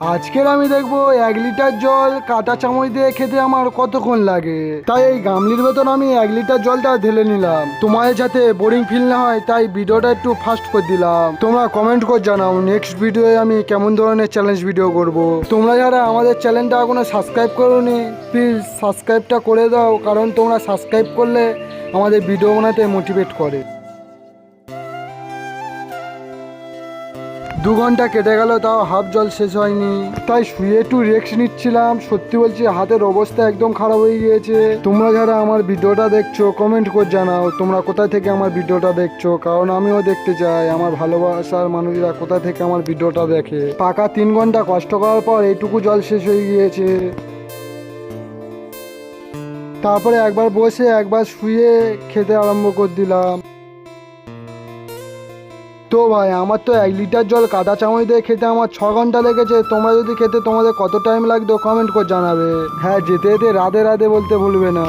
আজকের আমি দেখব এক লিটার জল কাঁটা চামচ দিয়ে খেতে আমার কতক্ষণ লাগে। তাই এই গামলির ভেতর আমি এক লিটার জলটা ঢেলে নিলাম। তোমাদের যাতে বোরিং ফিল না হয়, তাই ভিডিওটা একটু ফাস্ট করে দিলাম। তোমরা কমেন্ট করে জানাও নেক্সট ভিডিওয়ে আমি কেমন ধরনের চ্যালেঞ্জ ভিডিও করব। তোমরা যারা আমাদের চ্যানেলটা এখনও সাবস্ক্রাইব করোনি প্লিজ সাবস্ক্রাইবটা করে দাও, কারণ তোমরা সাবস্ক্রাইব করলে আমাদের ভিডিও বানাতে মোটিভেট করে। দু ঘণ্টা কেটে গেল, তাও হাফ জল শেষ হয়নি। তাই শুয়ে একটু রেক্স নিচ্ছিলাম। সত্যি বলছি, হাতের অবস্থা একদম খারাপ হয়ে গিয়েছে। তোমরা যারা আমার ভিডিওটা দেখছ কমেন্ট করে জানাও, তোমরা কোথা থেকে আমার ভিডিওটা দেখছ? কারণ আমিও দেখতে চাই, আমার ভালোবাসার মানুষরা কোথা থেকে আমার ভিডিওটা দেখে। পাকা তিন ঘণ্টা কষ্ট করার পর এইটুকু জল শেষ হয়ে গিয়েছে। তারপরে একবার বসে, একবার শুয়ে খেতে আরম্ভ করে দিলাম। তো ভাই, আমার তো এক লিটার জল কাদা চামচ দিয়ে খেতে আমার ছ ঘণ্টা লেগেছে। তোমরা যদি খেতে তোমাদের কত টাইম লাগতো কমেন্ট করে জানাবে। হ্যাঁ যেতে যেতে রাধে রাধে বলতে ভুলবে না।